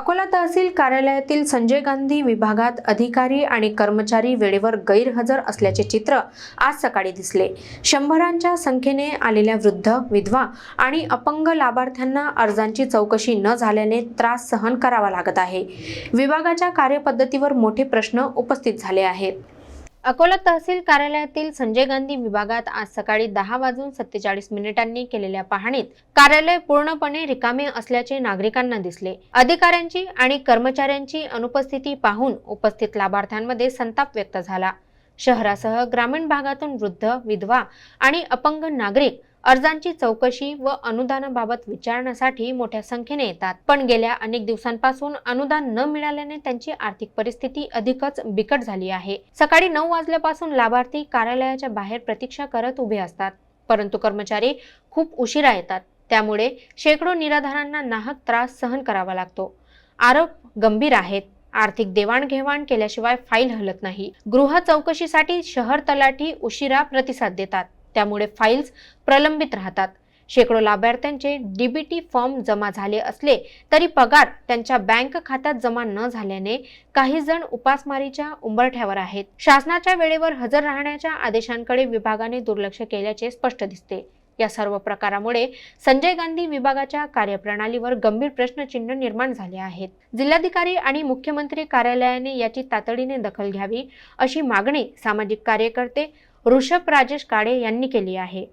अकोला तहसील कार्यालयातील संजय गांधी विभागात अधिकारी आणि कर्मचारी वेळेवर गैरहजर असल्याचे चित्र आज सकाळी दिसले. शंभरांच्या संख्येने आलेल्या वृद्ध विधवा आणि अपंग लाभार्थ्यांना अर्जांची चौकशी न झाल्याने त्रास सहन करावा लागत आहे. विभागाच्या कार्यपद्धतीवर मोठे प्रश्न उपस्थित झाले आहेत. अकोला तहसील कार्यालयातील संजय गांधी विभागात आज सकाळी दहा वाजून सत्तेचाळीस मिनिटांनी केलेल्या पाहणीत कार्यालय पूर्णपणे रिकामे असल्याचे नागरिकांना दिसले. अधिकाऱ्यांची आणि कर्मचाऱ्यांची अनुपस्थिती पाहून उपस्थित लाभार्थ्यांमध्ये संताप व्यक्त झाला. शहरासह ग्रामीण भागातून वृद्ध विधवा आणि अपंग नागरिक अर्जांची चौकशी व अनुदानाबाबत विचारण्यासाठी मोठ्या संख्येने येतात. पण गेल्या अनेक दिवसांपासून अनुदान न मिळाल्याने त्यांची आर्थिक परिस्थिती अधिकच बिकट झाली आहे. सकाळी नऊ वाजल्यापासून लाभार्थी कार्यालयाच्या बाहेर प्रतीक्षा करत उभे असतात. परंतु कर्मचारी खूप उशिरा येतात. त्यामुळे शेकडो निराधारांना नाहक त्रास सहन करावा लागतो. आरोप गंभीर आहेत. आर्थिक देवाणघेवाण केल्याशिवाय फाईल हलत नाही. गृह चौकशीसाठी शहर तलाठी उशिरा प्रतिसाद देतात. त्यामुळे फाईल्स प्रलंबित राहतात. शेकडो लाभार्थ्यांचे डीबीटी फॉर्म जमा झाले असले तरी पगार त्यांच्या बँक खात्यात जमा न झाल्याने काही जण उपासमारीच्या उंबरठ्यावर आहेत. शासनाच्या वेळेवर हजर राहण्याच्या आदेशांकडे विभागाने दुर्लक्ष केल्याचे स्पष्ट दिसते. या सर्व प्रकारामुळे संजय गांधी विभागाच्या कार्यप्रणालीवर गंभीर प्रश्नचिन्ह निर्माण झाले आहेत. जिल्हाधिकारी आणि मुख्यमंत्री कार्यालयाने याची तातडीने दखल घ्यावी अशी मागणी सामाजिक कार्यकर्ते ऋषभ राजेश काळे यांनी केली आहे.